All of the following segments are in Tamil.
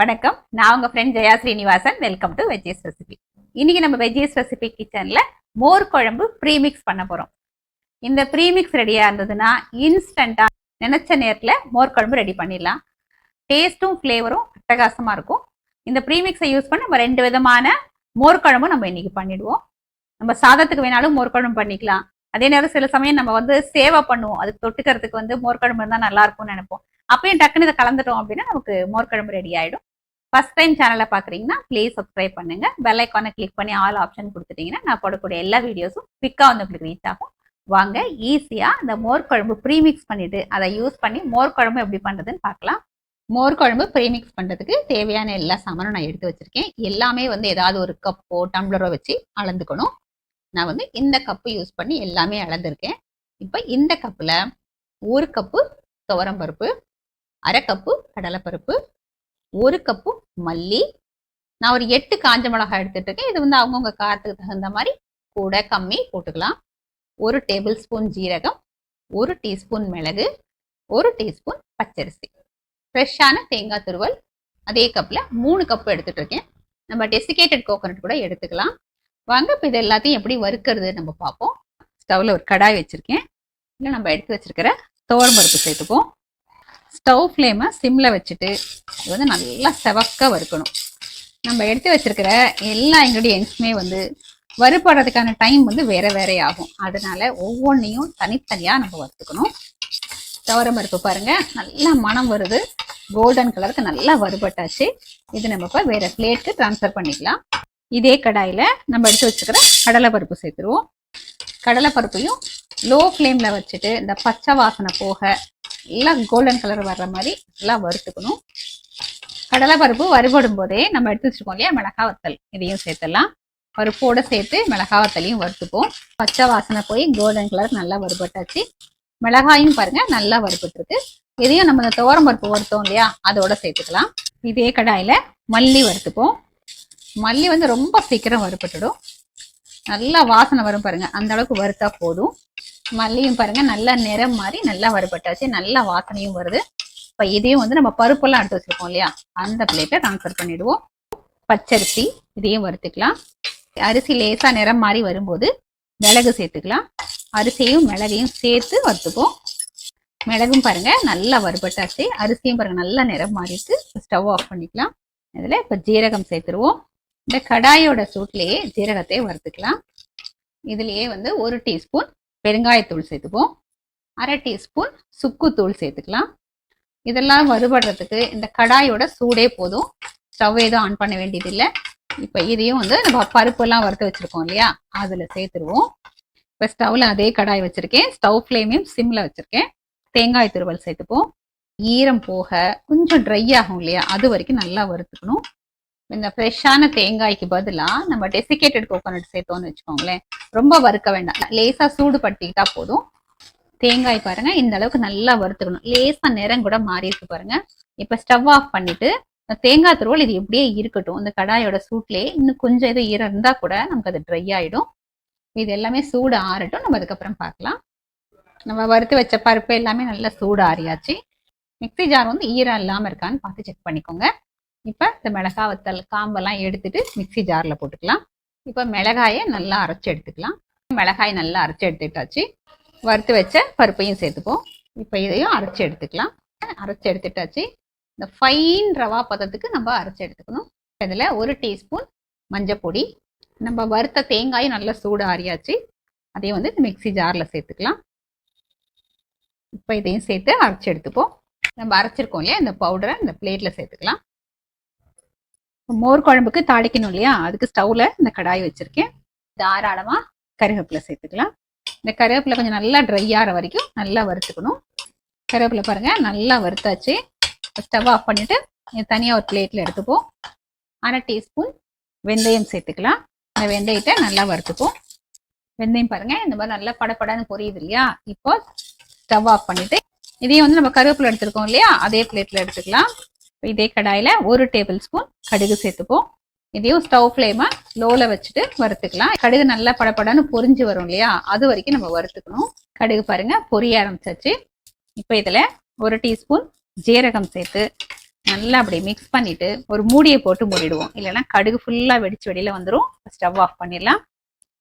வணக்கம். நான் உங்க friend Jaya Srinivasan. Welcome to veggies recipe இன்னைக்கு நம்ம வெஜ்ஜிஸ் ரெசிபி கிச்சன்ல மோர் குழம்பு ப்ரீமிக்ஸ் பண்ண போறோம். இந்த ப்ரீமிக்ஸ் ரெடியா இருந்ததுன்னா இன்ஸ்டண்டா நினைச்ச நேரத்துல மோர் குழம்பு ரெடி பண்ணிடலாம். டேஸ்ட்டும் ஃப்ளேவரும் அட்டகாசமா இருக்கும். இந்த ப்ரீமிக்ஸை யூஸ் பண்ணி நம்ம ரெண்டு விதமான மோர் குழம்பும் நம்ம இன்னைக்கு பண்ணிடுவோம். நம்ம சாதத்துக்கு வேணாலும் மோர் குழம்பு பண்ணிக்கலாம். அதே நேரம் சில சமயம் நம்ம வந்து சேவை பண்ணுவோம். அதுக்கு தொட்டுக்கிறதுக்கு வந்து மோர் குழம்பு இருந்தால் நல்லா இருக்கும்னு நினைப்போம். அப்பயும் டக்குன்னு இதை கலந்துட்டோம் அப்படின்னா நமக்கு மோர்கும்பு ரெடி ஆகிடும் ஃபஸ்ட் டைம் சேனலை பார்க்குறீங்கன்னா ப்ளீஸ் சப்ஸ்கிரைப் பண்ணுங்க. பெல் ஐக்கானை கிளிக் பண்ணி ஆல் ஆப்ஷன் கொடுத்துட்டீங்கன்னா நான் போடக்கூடிய எல்லா வீடியோஸும் குவிக்காக வந்து உங்களுக்கு ரீச் ஆகும். வாங்க ஈஸியாக இந்த மோர் குழம்பு ப்ரீமிக்ஸ் பண்ணிட்டு அதை யூஸ் பண்ணி மோர் குழம்பு எப்படி பண்ணுறதுன்னு பார்க்கலாம். மோர் குழம்பு ப்ரீமிக்ஸ் பண்ணுறதுக்கு தேவையான எல்லா சாமானும் நான் எடுத்து வச்சுருக்கேன். எல்லாமே வந்து ஏதாவது ஒரு கப்போ டம்ளரோ வச்சு அளந்துக்கணும். நான் வந்து இந்த கப்பு யூஸ் பண்ணி எல்லாமே அளந்துருக்கேன். இப்போ இந்த கப்பில் ஒரு கப்பு துவரம்பருப்பு அரை கப்பு கடலைப்பருப்பு ஒரு கப்பு மல்லி. நான் ஒரு எட்டு காஞ்ச மிளகாய் எடுத்துட்டு இருக்கேன் இது வந்து அவங்கவுங்க காரத்துக்கு தகுந்த மாதிரி கூட கம்மி போட்டுக்கலாம். ஒரு டேபிள் ஸ்பூன் ஜீரகம் ஒரு டீஸ்பூன் மிளகு ஒரு டீஸ்பூன் பச்சரிசி. ஃப்ரெஷ்ஷான தேங்காய் துருவல். அதே கப்பில் மூணு கப்பு எடுத்துட்டு இருக்கேன் நம்ம டெசிகேட்டட் கோகோனட் கூட எடுத்துக்கலாம். வாங்க இப்போ இது எல்லாத்தையும் எப்படி வறுக்கிறது நம்ம பார்ப்போம். ஸ்டவ்வில் ஒரு கடாய் வச்சுருக்கேன். இல்லை நம்ம எடுத்து வச்சிருக்கிற துவரம் பருப்பு சேர்த்துப்போம். ஸ்டவ் ஃப்ளேமை சிம்மில் வச்சுட்டு இது வந்து நல்லா செவக்க வறுக்கணும். நம்ம எடுத்து வச்சிருக்கிற எல்லா இன்க்ரீடியன்ஸுமே வந்து வறுபடுறதுக்கான டைம் வந்து வேற வேற ஆகும். அதனால ஒவ்வொன்றையும் தனித்தனியாக நம்ம வறுத்துக்கணும். துவரம் பருப்பு பாருங்க நல்லா மனம் வருது. கோல்டன் கலருக்கு நல்லா வறுபட்டாச்சு. இது நம்ம இப்போ வேற பிளேட்க்கு ட்ரான்ஸ்ஃபர் பண்ணிக்கலாம். இதே கடாயில் நம்ம எடுத்து வச்சுக்கிற கடலைப்பருப்பு சேர்த்துருவோம். கடலைப்பருப்பையும் லோ ஃப்ளேமில் வச்சுட்டு இந்த பச்சை வாசனை போக எல்லாம் கோல்டன் கலர் வர்ற மாதிரி நல்லா வறுத்துக்கணும். கடலைப்பருப்பு வறுபடும் போதே நம்ம எடுத்து வச்சிருக்கோம் இல்லையா? மிளகா வத்தல். இதையும் சேர்த்துடலாம். பருப்போட சேர்த்து மிளகா வத்தலையும் வறுத்துப்போம். பச்சை வாசனை போய் கோல்டன் கலர் நல்லா வறுபட்டாச்சு. மிளகாயும் பாருங்க நல்லா வறுபட்டுருக்கு. இதையும் நம்ம இந்த துவரம் பருப்பு வறுத்தோம் இல்லையா? அதோட சேர்த்துக்கலாம். இதே கடாயில மல்லி வறுத்துப்போம். மல்லி வந்து ரொம்ப சீக்கிரம் வறுபட்டுடும். நல்லா வாசனை வரும் பாருங்க. அந்த அளவுக்கு வறுத்தா போதும். மல்லியும் பாருங்க நல்லா நிறம் மாதிரி நல்லா வறுபட்டாச்சு. நல்லா வாசனையும் வருது. இப்போ இதையும் வந்து நம்ம பருப்பெல்லாம் எடுத்து வச்சிருக்கோம் இல்லையா? அந்த பிளேட்டை ட்ரான்ஸ்ஃபர் பண்ணிடுவோம். பச்சரிசி இதையும் வறுத்துக்கலாம். அரிசி லேசா நிறம் மாதிரி வரும்போது மிளகு சேர்த்துக்கலாம். அரிசியும் மிளகையும் சேர்த்து வறுத்துப்போம். மிளகும் பாருங்க நல்லா வறுபட்டாச்சு. அரிசியும் பாருங்க நல்லா நிறம் மாறிட்டு ஸ்டவ் ஆஃப் பண்ணிக்கலாம். இதில் இப்போ ஜீரகம் சேர்த்துருவோம். இந்த கடாயோட சூட்லேயே ஜீரகத்தை வறுத்துக்கலாம். இதுலேயே வந்து ஒரு டீஸ்பூன் பெருங்காயத்தூள் சேர்த்துப்போம் அரை டீஸ்பூன் சுக்குத்தூள் சேர்த்துக்கலாம். இதெல்லாம் வறுபடுறதுக்கு இந்த கடாயோட சூடே போதும். ஸ்டவ் எதுவும் ஆன் பண்ண வேண்டியதில்லை. இப்போ இதையும் வந்து நம்ம பருப்பெல்லாம் வறுத்து வச்சுருக்கோம் இல்லையா? அதில் சேர்த்துருவோம். இப்போ ஸ்டவ்வில் அதே கடாய் வச்சுருக்கேன். ஸ்டவ் ஃப்ளேமையும் சிம்மில் வச்சுருக்கேன். தேங்காய் துருவல் சேர்த்துப்போம். ஈரம் போக கொஞ்சம் ட்ரை ஆகும் இல்லையா? அது வரைக்கும் நல்லா வறுத்துக்கணும். இந்த ஃப்ரெஷ்ஷான தேங்காய்க்கு பதிலாக நம்ம டெசிகேட்டட் கோகோனட் சேர்த்தோம்னு வச்சுக்கோங்களேன். ரொம்ப வறுக்க வேண்டாம். லேசாக சூடு பட்டிக்கிட்டா போதும். தேங்காய் பாருங்க இந்த அளவுக்கு நல்லா வறுத்துக்கணும். லேசாக நிறம் கூட மாறி இருக்கு பாருங்க. இப்போ ஸ்டவ் ஆஃப் பண்ணிட்டு தேங்காய் துருவல் இது எப்படியே இருக்கட்டும். இந்த கடாயோட சூட்லேயே இன்னும் கொஞ்சம் இது ஈரம் இருந்தால் கூட நமக்கு அது ட்ரை ஆகிடும் இது எல்லாமே சூடு ஆறட்டும். நம்ம அதுக்கப்புறம் பார்க்கலாம். நம்ம வறுத்து வச்ச பருப்பு எல்லாமே நல்லா சூடு ஆறியாச்சு. மிக்ஸி ஜார் வந்து ஈரம் இல்லாமல் இருக்கான்னு பார்த்து செக் பண்ணிக்கோங்க. இப்போ இந்த மிளகா வத்தல் காம்பெல்லாம் எடுத்துட்டு மிக்ஸி ஜாரில் போட்டுக்கலாம். இப்போ மிளகாயை நல்லா அரைச்சி எடுத்துக்கலாம். மிளகாய் நல்லா அரைச்சி எடுத்துட்டாச்சு வறுத்து வச்ச பருப்பையும் சேர்த்துப்போம். இப்போ இதையும் அரைச்சி எடுத்துக்கலாம். அரைச்சி எடுத்துட்டாச்சு இந்த ஃபைன் ரவா பதத்துக்கு நம்ம அரைச்சி எடுத்துக்கணும். இதில் ஒரு டீஸ்பூன் மஞ்சப்பொடி நம்ம வறுத்த தேங்காயும் நல்லா சூடு ஆறியாச்சு. அதையும் வந்து இந்த மிக்ஸி ஜாரில் சேர்த்துக்கலாம். இப்போ இதையும் சேர்த்து அரைச்சி எடுத்துப்போம். நம்ம அரைச்சிருக்கோம் இல்லையா? இந்த பவுடரை இந்த பிளேட்டில் சேர்த்துக்கலாம். மோர் குழம்புக்கு தாளிக்கணும் இல்லையா? அதுக்கு ஸ்டவ்வில் இந்த கடாய் வச்சுருக்கேன். தாராளமாக கருவேப்பிலை சேர்த்துக்கலாம். இந்த கருவேப்பிலை கொஞ்சம் நல்லா ட்ரை ஆகிற வரைக்கும் நல்லா வறுத்துக்கணும். கருவேப்பிலை பாருங்கள் நல்லா வறுத்தாச்சு. ஸ்டவ் ஆஃப் பண்ணிவிட்டு தனியாக ஒரு பிளேட்டில் எடுத்துப்போம். அரை டீஸ்பூன் வெந்தயம் சேர்த்துக்கலாம். இந்த வெந்தயத்தை நல்லா வறுத்துப்போம். வெந்தயம் பாருங்கள் இந்த மாதிரி நல்லா படப்படன்னு பொரியுது இல்லையா? இப்போ ஸ்டவ் ஆஃப் பண்ணிவிட்டு இதையும் வந்து நம்ம கருவேப்பிலை எடுத்துருக்கோம் இல்லையா? அதே பிளேட்டில் எடுத்துக்கலாம். இதே கடாயில் ஒரு டேபிள் ஸ்பூன் கடுகு சேர்த்துப்போம். இதையும் ஸ்டவ் ஃப்ளேமை லோவில் வச்சுட்டு வறுத்துக்கலாம். கடுகு நல்லா படப்படன்னு பொரிஞ்சு வரும் இல்லையா? அது வரைக்கும் நம்ம வறுத்துக்கணும். கடுகு பாருங்க பொரிய ஆரம்பிச்சாச்சு. இப்போ இதில் ஒரு டீஸ்பூன் ஜீரகம் சேர்த்து நல்லா அப்படி மிக்ஸ் பண்ணிட்டு ஒரு மூடியை போட்டு மூடிடுவோம். இல்லைன்னா கடுகு ஃபுல்லா வெடிச்சு வெளியில் வந்துடும் ஸ்டவ் ஆஃப் பண்ணிடலாம்.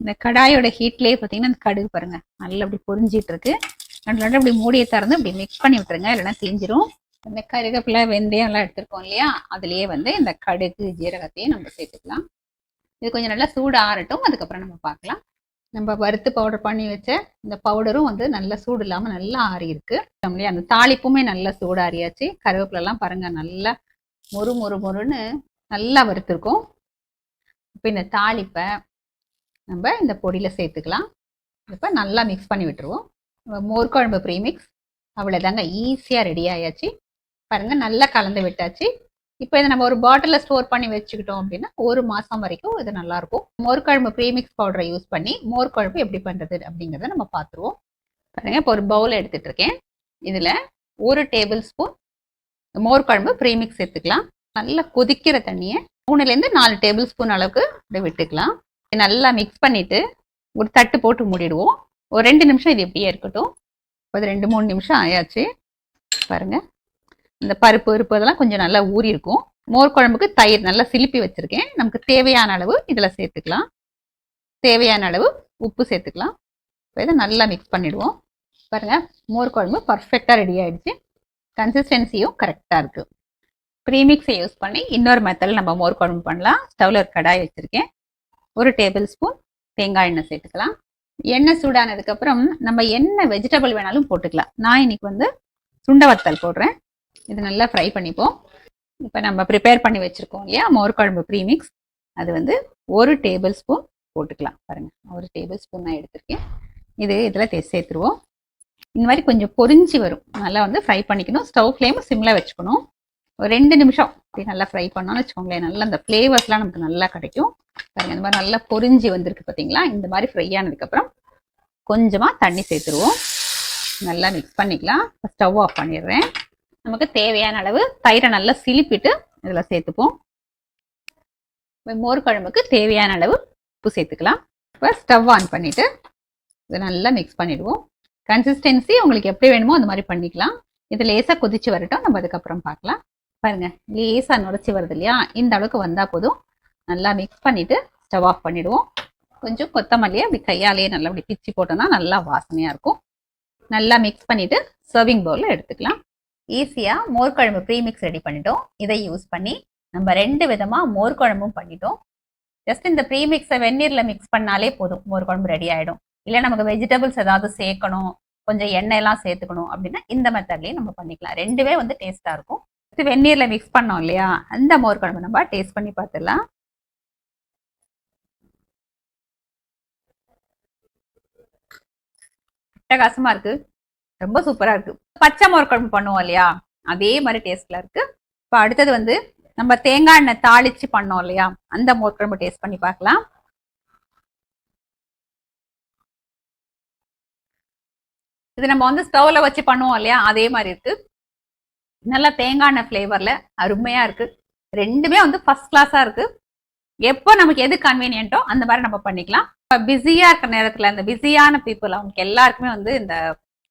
இந்த கடாயோட ஹீட்லயே பார்த்தீங்கன்னா அந்த கடுகு பாருங்க நல்லா அப்படி பொரிஞ்சிட்டு இருக்கு. நல்லா அப்படி மூடியை திறந்து அப்படி மிக்ஸ் பண்ணி விட்டுருங்க இல்லைன்னா தீஞ்சிரும். இந்த கருகப்பிலை வெந்தயம் எல்லாம் எடுத்திருக்கோம் இல்லையா? அதுலயே வந்து இந்த கடுகு ஜீரகத்தையும் நம்ம சேர்த்துக்கலாம். இது கொஞ்சம் நல்லா சூடு ஆறட்டும் அதுக்கப்புறம் நம்ம பார்க்கலாம். நம்ம வறுத்து பவுடர் பண்ணி வச்ச இந்த பவுடரும் வந்து நல்லா சூடு இல்லாமல் நல்லா ஆறி இருக்கு. இல்லையா? அந்த தாளிப்புமே நல்லா சூடு ஆறியாச்சு கருவேப்பிலை பாருங்க நல்லா மொறு மொறு மொறுன்னு நல்லா வறுத்துருக்கோம். இப்போ இந்த தாளிப்பை நம்ம இந்த பொடியில் சேர்த்துக்கலாம். இப்போ நல்லா மிக்ஸ் பண்ணி விட்டுருவோம். மோர் குழம்பு ப்ரீமிக்ஸ் அவ்வளோதாங்க ஈஸியாக ரெடி ஆயாச்சு. பாருங்கள் நல்லா கலந்து விட்டாச்சு. இப்போ இதை நம்ம ஒரு பாட்டிலில் ஸ்டோர் பண்ணி வச்சுக்கிட்டோம் அப்படின்னா ஒரு மாதம் வரைக்கும் இது நல்லாயிருக்கும். மோர்க்குழம்பு ப்ரீமிக்ஸ் பவுடரை யூஸ் பண்ணி மோர் குழம்பு எப்படி பண்ணுறது அப்படிங்கிறத நம்ம பார்த்துருவோம். பாருங்க இப்போ ஒரு பவுல் எடுத்துகிட்டு இருக்கேன் இதில் ஒரு டேபிள் ஸ்பூன் மோர்க்குழம்பு ப்ரீமிக்ஸ் எடுத்துக்கலாம் நல்லா கொதிக்கிற தண்ணியை மூணுலேருந்து நாலு டேபிள் ஸ்பூன் அளவுக்கு அப்படியே விட்டுக்கலாம். இதை நல்லா மிக்ஸ் பண்ணிவிட்டு ஒரு தட்டு போட்டு மூடிடுவோம். ஒரு ரெண்டு நிமிஷம் இது எப்படியே இருக்கட்டும். ஒரு ரெண்டு மூணு நிமிஷம் ஆயாச்சு. பாருங்கள் இந்த பருப்பு பருப்பு இதெல்லாம் கொஞ்சம் நல்லா ஊறி இருக்கும். மோர் குழம்புக்கு தயிர் நல்லா சிலிப்பி வச்சுருக்கேன். நமக்கு தேவையான அளவு இதில் சேர்த்துக்கலாம். தேவையான அளவு உப்பு சேர்த்துக்கலாம். இப்போ இதை நல்லா மிக்ஸ் பண்ணிடுவோம். பாருங்கள் மோர் குழம்பு பர்ஃபெக்டாக ரெடி ஆகிடுச்சு கன்சிஸ்டன்சியும் கரெக்டாக இருக்குது ப்ரீமிக்ஸை யூஸ் பண்ணி இன்னொரு மெத்தடில் நம்ம மோர் குழம்பு பண்ணலாம். ஸ்டவ்ல ஒரு கடாய் வச்சுருக்கேன். ஒரு டேபிள் ஸ்பூன் தேங்காய் எண்ணெய் சேர்த்துக்கலாம். எண்ணெய் சூடானதுக்கப்புறம் நம்ம என்ன வெஜிடபிள் வேணாலும் போட்டுக்கலாம். நான் இன்னைக்கு வந்து சுண்டை வத்தல் போடுறேன். இது நல்லா ஃப்ரை பண்ணிப்போம். இப்போ நம்ம ப்ரிப்பேர் பண்ணி வச்சுருக்கோம் இல்லையா? மோர் குழம்பு ப்ரீமிக்ஸ் அது வந்து ஒரு டேபிள் ஸ்பூன் போட்டுக்கலாம் பாருங்கள் ஒரு டேபிள் ஸ்பூன் நான் எடுத்திருக்கேன். இது இதில் சேர்த்துருவோம். இந்த மாதிரி கொஞ்சம் பொறிஞ்சி வரும். நல்லா வந்து ஃப்ரை பண்ணிக்கணும். ஸ்டவ் ஃப்ளேம் சிம்மில் வச்சுக்கணும். ஒரு ரெண்டு நிமிஷம் இப்படி நல்லா ஃப்ரை பண்ணோம்னு வச்சுக்கோங்களேன். நல்லா அந்த ஃப்ளேவர்ஸ்லாம் நமக்கு நல்லா கிடைக்கும். பாருங்கள் இந்த மாதிரி நல்லா பொறிஞ்சி வந்திருக்கு பார்த்தீங்களா இந்த மாதிரி ஃப்ரை ஆனதுக்கப்புறம் கொஞ்சமாக தண்ணி சேர்த்துருவோம். நல்லா மிக்ஸ் பண்ணிக்கலாம். ஸ்டவ் ஆஃப் பண்ணிடுறேன். நமக்கு தேவையான அளவு தயிரை நல்லா சிலிப்பிட்டு இதில் சேர்த்துப்போம். இப்போ மோர் குழம்புக்கு தேவையான அளவு உப்பு சேர்த்துக்கலாம். இப்போ ஸ்டவ் ஆன் பண்ணிவிட்டு இதை நல்லா மிக்ஸ் பண்ணிவிடுவோம் கன்சிஸ்டன்சி உங்களுக்கு எப்படி வேணுமோ அந்த மாதிரி பண்ணிக்கலாம். இது லேசாக கொதிச்சு வரட்டும். நம்ம அதுக்கப்புறம் பார்க்கலாம். பாருங்கள் லேசாக நுரைச்சி வருது இல்லையா? இந்த அளவுக்கு வந்தால் போதும். நல்லா மிக்ஸ் பண்ணிவிட்டு ஸ்டவ் ஆஃப் பண்ணிவிடுவோம் கொஞ்சம் கொத்தமல்லியை அப்படி கையாலேயே நல்லா அப்படி பிச்சு போட்டோம்னா நல்லா வாசனையாக இருக்கும். நல்லா மிக்ஸ் பண்ணிவிட்டு சர்விங் பவுலில் எடுத்துக்கலாம். ஈஸியாக மோர் குழம்பு ப்ரீமிக்ஸ் ரெடி பண்ணிட்டோம். இதை யூஸ் பண்ணி நம்ம ரெண்டு விதமாக மோர் குழம்பும் பண்ணிட்டோம். ஜஸ்ட் இந்த ப்ரீமிக்ஸை வெந்நீரில் மிக்ஸ் பண்ணாலே போதும். மோர் குழம்பு ரெடி ஆகிடும் இல்லை நமக்கு வெஜிடபிள்ஸ் ஏதாவது சேர்க்கணும். கொஞ்சம் எண்ணெயெல்லாம் சேர்த்துக்கணும் அப்படின்னா இந்த மெத்தட்லேயும் நம்ம பண்ணிக்கலாம். ரெண்டுமே வந்து டேஸ்ட்டாக இருக்கும். வெந்நீரில் மிக்ஸ் பண்ணோம் இல்லையா? அந்த மோர் குழம்பு நம்ம டேஸ்ட் பண்ணி பார்த்துடலாம். அட்டகாசமாக இருக்குது ரொம்ப சூப்பரா இருக்கு. பச்சை மோர்கொழம்பு பண்ணுவோம் இல்லையா? அதே மாதிரி டேஸ்ட்ல இருக்கு. இப்போ அடுத்தது வந்து நம்ம தேங்காய் எண்ணெய் தாளிச்சு பண்ணோம் இல்லையா? அந்த மோர்கொழம்பு டேஸ்ட் பண்ணி பார்க்கலாம். இது நம்ம வந்து ஸ்டவ்ல வச்சு பண்ணுவோம் இல்லையா? அதே மாதிரி இருக்கு. நல்லா தேங்காய் எண்ணெய் ஃப்ளேவர்ல அருமையா இருக்கு. ரெண்டுமே வந்து ஃபர்ஸ்ட் கிளாஸா இருக்கு. எப்போ நமக்கு எது கன்வீனியன்ட்டோ அந்த மாதிரி நம்ம பண்ணிக்கலாம். பிஸியா இருக்கிற நேரத்துல இந்த பிஸியான பீப்புள் அவங்களுக்கு எல்லாருக்குமே வந்து இந்த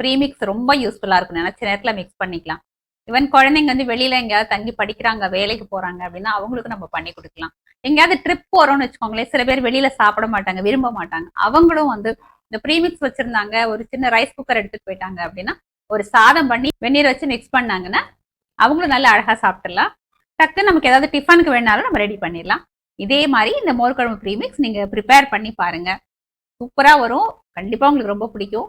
ப்ரீமிக்ஸ் ரொம்ப யூஸ்ஃபுல்லா இருக்கும். நினைச்ச நேரத்துல மிக்ஸ் பண்ணிக்கலாம். ஈவன் குழந்தைங்க வந்து வெளியில எங்கேயாவது தங்கி படிக்கிறாங்க வேலைக்கு போறாங்க அப்படின்னா அவங்களுக்கு நம்ம பண்ணி கொடுக்கலாம். எங்கேயாவது ட்ரிப் போறோம்னு வச்சுக்கோங்களேன் சில பேர் வெளியில சாப்பிட மாட்டாங்க விரும்ப மாட்டாங்க. அவங்களும் வந்து இந்த ப்ரீமிக்ஸ் வச்சிருந்தாங்க ஒரு சின்ன ரைஸ் குக்கர் எடுத்துட்டு போயிட்டாங்க அப்படின்னா ஒரு சாதம் பண்ணி வெந்நீர் வச்சு மிக்ஸ் பண்ணாங்கன்னா அவங்களும் நல்லா அழகா சாப்பிட்டுலாம் டக்கு நமக்கு ஏதாவது டிஃபனுக்கு வேணாலும் நம்ம ரெடி பண்ணிடலாம். இதே மாதிரி இந்த மோர்குழம்பு ப்ரீமிக்ஸ் நீங்க ப்ரிப்பேர் பண்ணி பாருங்க. சூப்பரா வரும். கண்டிப்பா உங்களுக்கு ரொம்ப பிடிக்கும்.